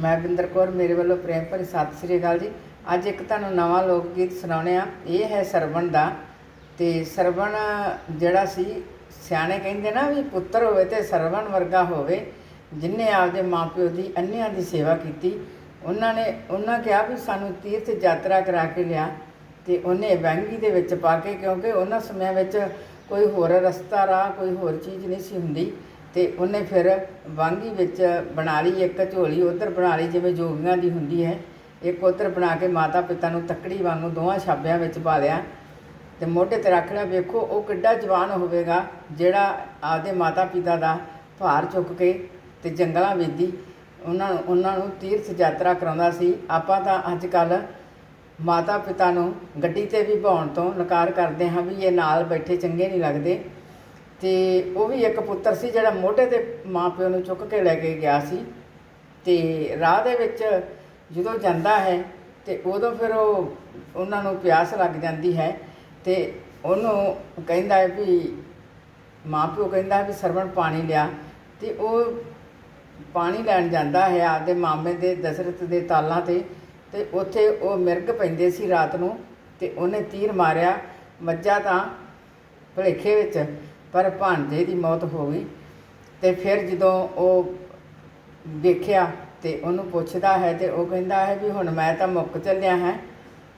ਮੈਂ ਬਿੰਦਰ ਕੌਰ, ਮੇਰੇ ਵੱਲੋਂ ਪ੍ਰੇਮ ਭਰੀ ਸਤਿ ਸ੍ਰੀ ਅਕਾਲ ਜੀ। ਅੱਜ ਇੱਕ ਤੁਹਾਨੂੰ ਨਵਾਂ ਲੋਕ ਗੀਤ ਸੁਣਾਉਣੇ ਆ ਇਹ ਹੈ ਸਰਵਣ ਦਾ। ਤੇ ਸਰਵਣ ਜਿਹੜਾ ਸੀ, ਸਿਆਣੇ ਕਹਿੰਦੇ ਨਾ ਵੀ ਪੁੱਤਰ ਹੋਵੇ ਤੇ ਸਰਵਣ ਵਰਗਾ ਹੋਵੇ। ਜਿਨੇ ਆਪਦੇ ਮਾਪਿਓ ਦੀ, ਅੰਨਿਆਂ ਦੀ ਸੇਵਾ ਕੀਤੀ। ਉਹਨਾਂ ਨੇ, ਉਹਨਾਂ ਕਿਹਾ ਵੀ ਸਾਨੂੰ ਤੀਰਥ ਯਾਤਰਾ ਕਰਾ ਕੇ ਲਿਆ। ਤੇ ਉਹਨੇ ਵੈਂਗੀ ਦੇ ਵਿੱਚ ਪਾ ਕੇ, ਕਿਉਂਕਿ ਉਹਨਾਂ ਸਮਿਆਂ ਵਿੱਚ ਕੋਈ ਹੋਰ ਰਸਤਾ ਰਾਹ, ਕੋਈ ਹੋਰ ਚੀਜ਼ ਨਹੀਂ ਸੀ ਹੁੰਦੀ। ਅਤੇ ਉਹਨੇ ਫਿਰ ਵਾਂਗੀ ਵਿੱਚ ਬਣਾ ਲਈ, ਇੱਕ ਝੋਲੀ ਉੱਧਰ ਬਣਾ ਲਈ, ਜਿਵੇਂ ਜੋਗੀਆਂ ਦੀ ਹੁੰਦੀ ਹੈ। ਇੱਕ ਉੱਧਰ ਬਣਾ ਕੇ ਮਾਤਾ ਪਿਤਾ ਨੂੰ ਤੱਕੜੀ ਵਾਂਗੂ ਦੋਵਾਂ ਛਾਬਿਆਂ ਵਿੱਚ ਪਾ ਲਿਆ। ਤੇ ਮੋਢੇ ਤੇ ਰੱਖ ਲਿਆ, ਵੇਖੋ ਉਹ ਕਿੱਡਾ ਜਵਾਨ ਹੋਵੇਗਾ, ਜਿਹੜਾ ਆਪਦੇ ਮਾਤਾ ਪਿਤਾ ਦਾ ਭਾਰ ਚੁੱਕ ਕੇ ਤੇ ਜੰਗਲਾਂ ਵੇਦੀ। ਉਹਨਾਂ ਨੂੰ ਉਹਨਾਂ ਨੂੰ ਤੀਰਥ ਯਾਤਰਾ ਕਰਾਉਂਦਾ ਸੀ। ਆਪਾਂ ਤਾਂ ਅੱਜ ਕੱਲ ਮਾਤਾ ਪਿਤਾ ਨੂੰ ਗੱਡੀ ਤੇ ਵੀ ਭਾਉਣ ਤੋਂ ਨਕਾਰ ਕਰਦੇ ਹਾਂ ਵੀ ਇਹ ਨਾਲ ਬੈਠੇ ਚੰਗੇ ਨਹੀਂ ਲੱਗਦੇ। ਤੇ ਉਹ ਵੀ ਇੱਕ ਪੁੱਤਰ ਸੀ ਜਿਹੜਾ ਮੋਢੇ ਤੇ ਮਾਪਿਓ ਨੂੰ ਚੁੱਕ ਕੇ ਲੈ ਕੇ ਗਿਆ ਸੀ। ਤੇ ਰਾਹ ਦੇ ਵਿੱਚ ਜਦੋਂ ਜਾਂਦਾ ਹੈ ਤੇ ਉਦੋਂ ਫਿਰ ਉਹ ਉਹਨਾਂ ਨੂੰ ਪਿਆਸ ਲੱਗ ਜਾਂਦੀ ਹੈ ਤੇ ਉਹਨੂੰ ਕਹਿੰਦਾ ਹੈ ਵੀ ਮਾਪਿਓ ਕਹਿੰਦਾ ਵੀ ਸਰਵਣ ਪਾਣੀ ਲਿਆ ਤੇ ਉਹ ਪਾਣੀ ਲੈਣ ਜਾਂਦਾ ਹੈ ਆਪਦੇ ਮਾਮੇ ਦੇ ਦਸ਼ਰਥ ਦੇ ਤਾਲਾਂ ਤੇ ਤੇ ਉੱਥੇ ਉਹ ਮਿਰਗ ਪੈਂਦੇ ਸੀ ਰਾਤ ਨੂੰ ਤੇ ਉਹਨੇ ਤੀਰ ਮਾਰਿਆ। ਮੱਝਾਂ ਤਾਂ ਭਲੇਖੇ ਵਿੱਚ ਪਰ ਭਾਂਜੇ ਦੀ ਮੌਤ ਹੋ ਗਈ ਤੇ ਫਿਰ ਜਦੋਂ ਉਹ ਦੇਖਿਆ ਤੇ ਉਹਨੂੰ ਪੁੱਛਦਾ ਹੈ ਤੇ ਉਹ ਕਹਿੰਦਾ ਹੈ ਵੀ ਹੁਣ ਮੈਂ ਤਾਂ ਮੁੱਕ ਚੱਲਿਆ ਹੈ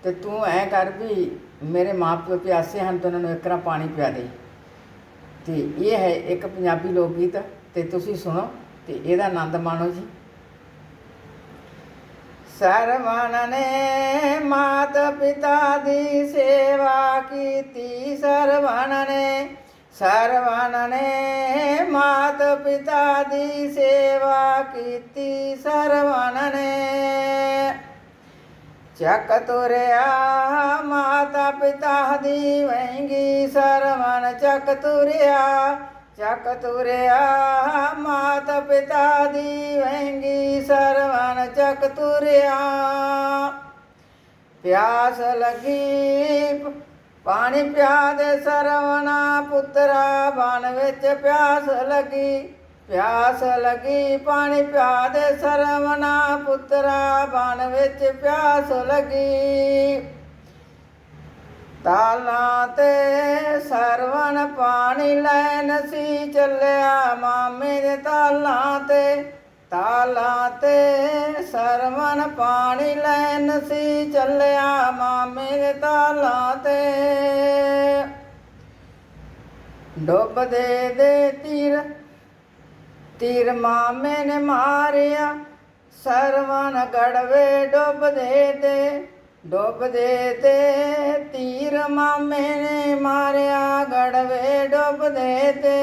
ਤੇ ਤੂੰ ਐ ਕਰ ਵੀ ਮੇਰੇ ਮਾਪਿਓ ਪਿਆਸੇ ਹਨ ਤੇ ਉਹਨਾਂ ਨੂੰ ਇੱਕ ਰਾਂ ਪਾਣੀ ਪਿਆ ਦੇ। ਤੇ ਇਹ ਹੈ ਇੱਕ ਪੰਜਾਬੀ ਲੋਕ ਗੀਤ ਤੇ ਤੁਸੀਂ ਸੁਣੋ ਤੇ ਇਹਦਾ ਆਨੰਦ ਮਾਣੋ ਜੀ। ਸਰਵਣ ਨੇ ਮਾਤਾ ਪਿਤਾ ਦੀ ਸੇਵਾ ਕੀਤੀ ਸਰਵਣ ਨੇ ਸਰਵਣ ਨੇ ਮਾਤ ਪਿਤਾ ਦੀ ਸੇਵਾ ਕੀਤੀ ਸਰਵਣ ਨੇ ਚੱਕ ਤੁਰਿਆ ਮਾਤਾ ਪਿਤਾ ਦੀ ਵਹਿੰਗੀ ਸਰਵਣ ਚੱਕ ਤੁਰਿਆ ਚੱਕ ਤੁਰਿਆ ਮਾਤਾ ਪਿਤਾ ਦੀ ਵਹਿੰਗੀ ਸਰਵਣ ਚੱਕ ਤੁਰਿਆ। ਪਿਆਸ ਲੱਗੀ ਪਾਣੀ ਪਿਆ ਦੇ ਸਰਵਣਾ ਪੁੱਤਰਾ ਬਨ ਵਿੱਚ ਪਿਆਸ ਲੱਗੀ ਪਿਆਸ ਲੱਗੀ, ਪਾਣੀ ਪਿਆ ਦੇ ਸਰਵਣਾ ਪੁੱਤਰਾ ਬਨ ਵਿੱਚ ਪਿਆਸ ਲੱਗੀ। ਤਾਲਾਂ ਤੇ ਸਰਵਣ ਪਾਣੀ ਲੈਣ ਸੀ ਚੱਲਿਆ, ਮਾਮੇ ਦੇ ਤਾਲਾਂ ਤੇ ਤਾਲਾਂ ਤੇ ਸਰਵਣ ਪਾਣੀ ਲੈਣ ਸੀ ਚੱਲਿਆ ਮਾਮੇ ਦੇ ਤਾਲਾਂ ਤੇ। ਡੁੱਬਦੇ ਦੇ ਤੀਰ ਤੀਰ ਮਾਮੇ ਨੇ ਮਾਰਿਆ, ਸਰਵਣ ਗੜਵੇ ਡੁੱਬਦੇ ਤੇ। ਡੁੱਬਦੇ ਤੇ ਤੀਰ ਮਾਮੇ ਨੇ ਮਾਰਿਆ, ਗੜਵੇ ਡੁੱਬਦੇ ਤੇ।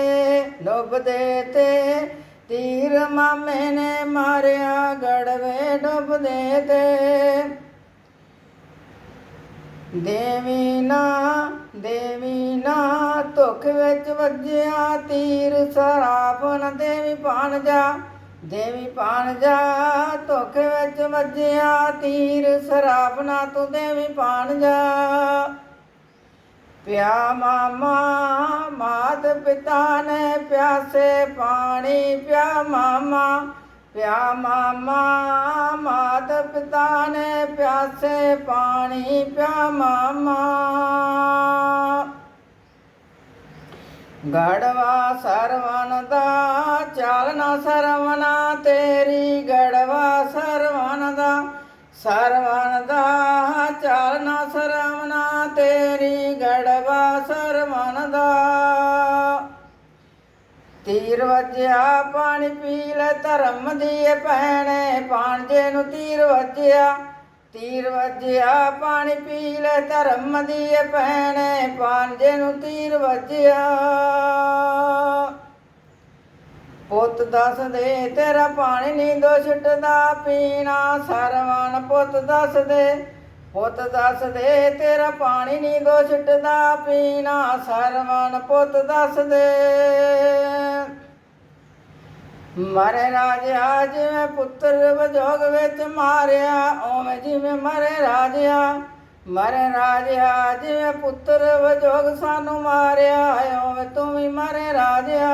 ਡੁੱਬਦੇ ਤੇ ਤੀਰ ਮਾਮੇ ਨੇ ਮਾਰਿਆ, ਗੜਵੇ ਡੁੱਬਦੇ ਤੇ। ਦੇਵੀ ਨਾ ਦੇਵੀ ਨਾ, ਧੁਖ ਵਿੱਚ ਵੱਜਿਆ, ਤੀਰ ਸਰਾਪਨ ਦੇਵੀ ਪਾਣ ਜਾ। ਦੇਵੀ ਪਾਣ ਜਾ, ਧੁਖ ਵਿੱਚ ਵੱਜਿਆ, ਤੀਰ ਸਰਾਪਨਾ ਤੂੰ ਦੇਵੀ ਪਾਣ ਜਾ। ਪਿਆ ਮਾਮਾ, ਮਾਤ ਪਿਤਾ ਨੇ ਪਿਆਸੇ ਪਾਣੀ ਪਿਆ ਮਾਮਾ ਪਿਆ ਮਾਮਾ, ਮਾਤ ਪਿਤਾ ਨੇ ਪਿਆਸੇ ਪਾਣੀ ਪਿਆ ਮਾਮਾ। ਗੜਵਾ ਸਰਵਨ ਦਾ, ਚਾਲਨਾ ਸਰਵਨਾ ਤੇਰੀ, ਗੜਵਾ ਸਰਵਨ ਦਾ ਸਰਵਨ ਤੀਰ ਵੱਜਿਆ ਪਾਣੀ ਪੀ ਲੈ ਧਰਮ ਦੀ ਭੈਣੇ। ਪਾਣਜੇ ਨੂੰ ਤੀਰ ਵੱਜਿਆ ਤੀਰ ਵੱਜਿਆ ਪਾਣੀ ਪੀ ਲੈ ਧਰਮ ਦੀ ਭੈਣੇ। ਪਾਣਜੇ ਨੂੰ ਤੀਰ ਵੱਜਿਆ। ਪੁੱਤ ਦੱਸ ਦੇ ਤੇਰਾ ਪਾਣੀ ਨਹੀਂ ਦੋ ਛਟਦਾ ਪੀਣਾ ਸਰਵਣ ਪੁੱਤ ਦੱਸ ਦੇ ਪੁੱਤ ਦੱਸ ਦੇ ਤੇਰਾ ਪਾਣੀ ਨਹੀਂ ਦੋ ਛਟਦਾ ਪੀਣਾ ਸਰਵਣ ਪੁੱਤ ਦੱਸ ਦੇ ਮਰੇ ਰਾਜਾ ਜਿਵੇਂ ਪੁੱਤਰ ਵਜੋਗ ਵਿੱਚ ਮਾਰਿਆ ਓਵੇਂ ਜਿਵੇਂ ਮਰੇ ਰਾਜਿਆ ਮਰੇ ਰਾਜਾ ਜਿਵੇਂ ਪੁੱਤਰ ਵਜੋਗ ਸਾਨੂੰ ਮਾਰਿਆ ਓਵੇਂ ਤੂੰ ਵੀ ਮਰੇ ਰਾਜਿਆ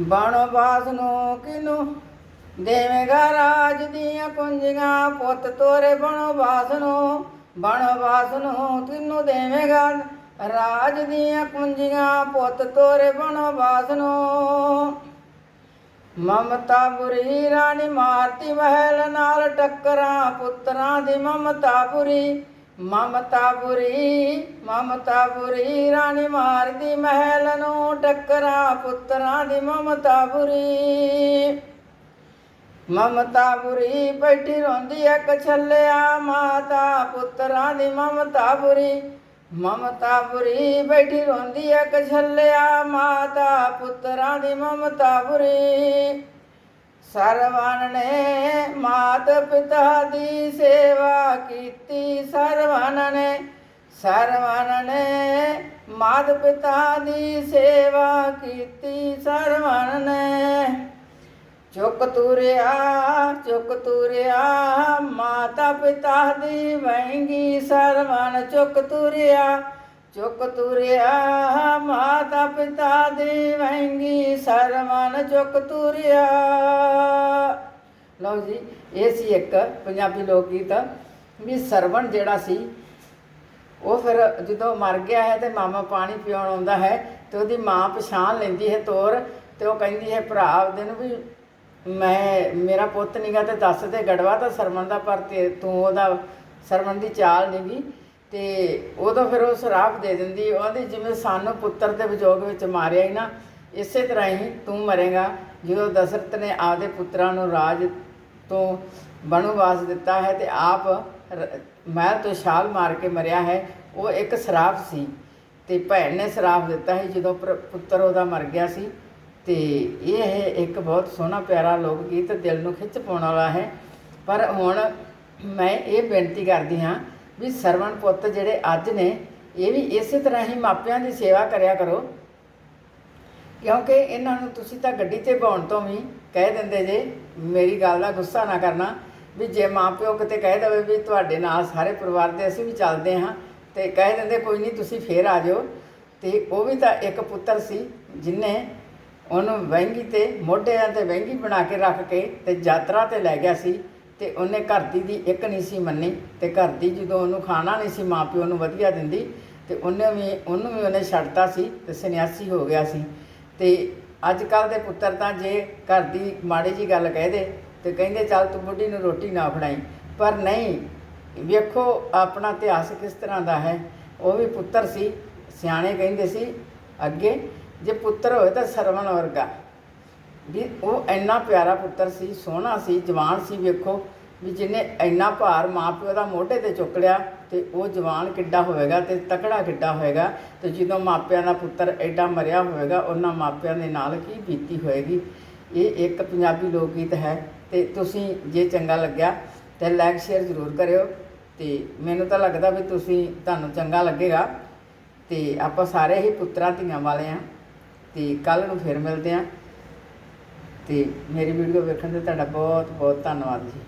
ਬਾਣੋ ਬਾਸ ਨੂੰ ਕਿਨੂੰ ਦੇਵੇਂਗਾ ਰਾਜ ਦੀਆਂ ਕੁੰਜੀਆਂ, ਪੁੱਤ ਤੋਰੇ ਬਣੋ ਬਾਸ ਨੂੰ। ਬਣੋ ਬਾਸ ਨੂੰ ਕਿਨੂੰ ਦੇਵੇਂਗਾ ਰਾਜ ਦੀਆਂ ਕੁੰਜੀਆਂ ਪੁੱਤ ਤੋਰੇ ਬਣੋ ਬਾਸ ਨੂੰ ਮਮਤਾ ਬੁਰੀ ਰਾਣੀ ਮਾਰਤੀ ਮਹਿਲ ਨਾਲ ਟੱਕਰਾਂ, ਪੁੱਤਰਾਂ ਦੀ ਮਮਤਾ ਬੁਰੀ ਮਮਤਾ ਬੁਰੀ ਮਮਤਾ ਬੁਰੀ ਰਾਣੀ ਮਾਰਦੀ ਮਹਿਲ ਨੂੰ ਟੱਕਰਾਂ, ਪੁੱਤਰਾਂ ਦੀ ਮਮਤਾ ਬੁਰੀ ਮਮਤਾ ਬੁਰੀ ਬੈਠੀ ਰੋਂਦੀ ਇੱਕ ਛੱਲਿਆ ਮਾਤਾ, ਪੁੱਤਰਾਂ ਦੀ ਮਮਤਾ ਬੁਰੀ ਮਮਤਾ ਬੁਰੀ ਬੈਠੀ ਰੋਂਦੀ ਇੱਕ ਛੱਲਿਆ ਮਾਤਾ ਪੁੱਤਰਾਂ ਦੀ ਮਮਤਾ ਬੁਰੀ। ਸਰਵਣ ਨੇ ਮਾਤ ਪਿਤਾ ਦੀ ਸੇਵਾ ਕੀਤੀ, ਸਰਵਣ ਨੇ ਸਰਵਣ ਨੇ ਮਾਤ ਪਿਤਾ ਦੀ ਸੇਵਾ ਕੀਤੀ, ਸਰਵਣ ਨੇ। ਚੁੱਕ ਤੁਰਿਆ ਚੁੱਕ ਤੁਰਿਆ, ਮਾਤਾ ਪਿਤਾ ਦੀ ਵਹਿੰਗੀ ਸਰਵਣ ਚੁੱਕ ਤੁਰਿਆ ਚੁੱਕ ਤੁਰਿਆ, ਮਾਤਾ ਪਿਤਾ ਦੀ ਵਹਿੰਗੀ ਸਰਵਣ ਚੁੱਕ ਤੁਰਿਆ। ਲਓ ਜੀ, ਇਹ ਸੀ ਇੱਕ ਪੰਜਾਬੀ ਲੋਕ ਗੀਤ, ਵੀ ਸਰਵਣ ਜਿਹੜਾ ਸੀ, ਉਹ ਫਿਰ ਜਦੋਂ ਮਰ ਗਿਆ ਹੈ ਤੇ ਮਾਮਾ ਪਾਣੀ ਪਿਉਣ ਆਉਂਦਾ ਹੈ ਤੇ ਉਹਦੀ ਮਾਂ ਪਛਾਣ ਲੈਂਦੀ ਹੈ ਤੋਰ ਤੇ ਉਹ ਕਹਿੰਦੀ ਹੈ ਭਰਾ, ਉਹਦੇ ਨੂੰ ਵੀ ਮੈਂ, ਮੇਰਾ ਪੁੱਤ ਨੀਗਾ ਤੇ ਦੱਸ ਦੇ ਗੜਵਾ ਤਾਂ ਸਰਮਨ ਦਾ, ਪਰ ਤੇ ਤੂੰ ਉਹਦਾ ਸਰਮਨ ਦੀ ਚਾਲ ਨੀਗੀ। ਤੇ ਉਦੋਂ ਫਿਰ ਉਹ ਸਰਾਪ ਦੇ ਦਿੰਦੀ, ਉਹਦੀ ਜਿਵੇਂ ਸਾਨੂੰ ਪੁੱਤਰ ਦੇ ਵਿਜੋਗ ਵਿੱਚ ਮਾਰਿਆ ਹੀ ਨਾ, ਇਸੇ ਤਰ੍ਹਾਂ ਹੀ ਤੂੰ ਮਰੇਗਾ। ਜਦੋਂ ਦਸ਼ਰਥ ਨੇ ਆਪਦੇ ਪੁੱਤਰਾਂ ਨੂੰ ਰਾਜ ਤੋਂ ਬਣਵਾਸ ਦਿੱਤਾ ਹੈ ਤੇ ਆਪ ਰ- ਮਹਿਲ ਤੋਂ ਛਾਲ ਮਾਰ ਕੇ ਮਰਿਆ ਹੈ, ਉਹ ਇੱਕ ਸਰਾਪ ਸੀ। ਤੇ ਭੈਣ ਨੇ ਸਰਾਪ ਦਿੱਤਾ ਸੀ ਜਦੋਂ ਪਰ- ਪੁੱਤਰ ਉਹਦਾ ਮਰ ਗਿਆ ਸੀ। ਤੇ ਇਹ ਹੈ ਇੱਕ ਬਹੁਤ ਸੋਹਣਾ ਪਿਆਰਾ ਲੋਕ ਗੀਤ ਦਿਲ ਨੂੰ ਖਿੱਚ ਪਾਉਣ ਵਾਲਾ ਹੈ। ਪਰ ਹੁਣ ਮੈਂ ਇਹ ਬੇਨਤੀ ਕਰਦੀ ਹਾਂ ਵੀ ਸਰਵਣ ਪੁੱਤ ਜਿਹੜੇ ਅੱਜ ਨੇ, ਇਹ ਵੀ ਇਸੇ ਤਰ੍ਹਾਂ ਹੀ ਮਾਪਿਆਂ ਦੀ ਸੇਵਾ ਕਰਿਆ ਕਰੋ। ਕਿਉਂਕਿ ਇਹਨਾਂ ਨੂੰ ਤੁਸੀਂ ਤਾਂ ਗੱਡੀ ਤੇ ਬਾਉਣ ਤੋਂ ਵੀ ਕਹਿ ਦਿੰਦੇ ਜੇ, ਮੇਰੀ ਗੱਲ ਦਾ ਗੁੱਸਾ ਨਾ ਕਰਨਾ ਵੀ ਜੇ ਮਾਪਿਓ ਕਿਤੇ ਕਹਿ ਦਵੇ ਵੀ ਤੁਹਾਡੇ ਨਾਲ ਸਾਰੇ ਪਰਿਵਾਰ ਦੇ ਅਸੀਂ ਵੀ ਚੱਲਦੇ ਹਾਂ ਤੇ ਕਹਿ ਦਿੰਦੇ ਕੋਈ ਨਹੀਂ ਤੁਸੀਂ ਫੇਰ ਆ ਜਾਓ ਤੇ ਉਹ ਵੀ ਤਾਂ ਇੱਕ ਪੁੱਤਰ ਸੀ ਜਿਨੇ ਉਹਨੂੰ ਵਹਿੰਗੀ ਤੇ ਮੋਢਿਆਂ ਤੇ ਵਹਿੰਗੀ ਬਣਾ ਕੇ ਰੱਖ ਕੇ ਤੇ ਯਾਤਰਾ ਤੇ ਲੈ ਗਿਆ ਸੀ ਤੇ ਉਹਨੇ ਘਰ ਦੀ ਦੀ ਇੱਕ ਨਹੀਂ ਸੀ ਮੰਨੀ ਤੇ ਘਰ ਦੀ ਜਦੋਂ ਉਹਨੂੰ ਖਾਣਾ ਨਹੀਂ ਸੀ ਮਾਪਿਓ ਨੂੰ ਵਧੀਆ ਦਿੰਦੀ ਤੇ ਉਹਨੇ ਵੀ, ਉਹਨੂੰ ਵੀ ਉਹਨੇ ਛੱਡਤਾ ਸੀ ਤੇ ਸੰਨਿਆਸੀ ਹੋ ਗਿਆ ਸੀ। ਤੇ ਅੱਜ ਕੱਲ ਦੇ ਪੁੱਤਰ ਤਾਂ ਜੇ ਘਰ ਦੀ ਮਾੜੀ ਜੀ ਗੱਲ ਕਹਿ ਦੇ ਤੇ ਕਹਿੰਦੇ, ਚੱਲ ਤੂੰ ਬੁੱਢੀ ਨੂੰ ਰੋਟੀ ਨਾ ਫੜਾਈ। ਪਰ ਨਹੀਂ, ਵੇਖੋ ਆਪਣਾ ਇਤਿਹਾਸ ਕਿਸ ਤਰ੍ਹਾਂ ਦਾ ਹੈ। ਉਹ ਵੀ ਪੁੱਤਰ ਸੀ, ਸਿਆਣੇ ਕਹਿੰਦੇ ਸੀ, ਅੱਗੇ ਜੇ ਪੁੱਤਰ ਹੋਏ ਤਾਂ ਸਰਵਣ ਵਰਗਾ। ਵੀ ਉਹ ਇੰਨਾ ਪਿਆਰਾ ਪੁੱਤਰ ਸੀ, ਸੋਹਣਾ ਸੀ, ਜਵਾਨ ਸੀ, ਵੇਖੋ, ਵੀ ਜਿਹਨੇ ਇੰਨਾ ਭਾਰ ਮਾਪਿਓ ਦਾ ਮੋਢੇ ਤੇ ਚੁੱਕ ਲਿਆ, ਤੇ ਉਹ ਜਵਾਨ ਕਿੱਡਾ ਹੋਵੇਗਾ ਤੇ ਤਕੜਾ ਕਿੱਡਾ ਹੋਵੇਗਾ। ਤੇ ਜਦੋਂ ਮਾਪਿਆਂ ਦਾ ਪੁੱਤਰ ਐਡਾ ਮਰਿਆ ਹੋਵੇਗਾ, ਉਹਨਾਂ ਮਾਪਿਆਂ ਦੇ ਨਾਲ ਕੀ ਬੀਤੀ ਹੋਏਗੀ? ਇਹ ਇੱਕ ਪੰਜਾਬੀ ਲੋਕ ਗੀਤ ਹੈ ਤੇ ਤੁਸੀਂ ਜੇ ਚੰਗਾ ਲੱਗਿਆ ਤੇ ਲਾਈਕ ਸ਼ੇਅਰ ਜ਼ਰੂਰ ਕਰਿਓ ਤੇ ਮੈਨੂੰ ਤਾਂ ਲੱਗਦਾ ਵੀ ਤੁਸੀਂ ਤੁਹਾਨੂੰ ਚੰਗਾ ਲੱਗੇਗਾ ਤੇ ਆਪਾਂ ਸਾਰੇ ਹੀ ਪੁੱਤਰਾਂ ਧੀਆਂ ਵਾਲੇ ਆ। ਤੇ ਕੱਲ ਨੂੰ ਫਿਰ ਮਿਲਦੇ ਆ ਤੇ ਮੇਰੀ ਵੀਡੀਓ ਵੇਖਣ ਤੇ ਤੁਹਾਡਾ ਬਹੁਤ ਬਹੁਤ ਧੰਨਵਾਦ ਜੀ।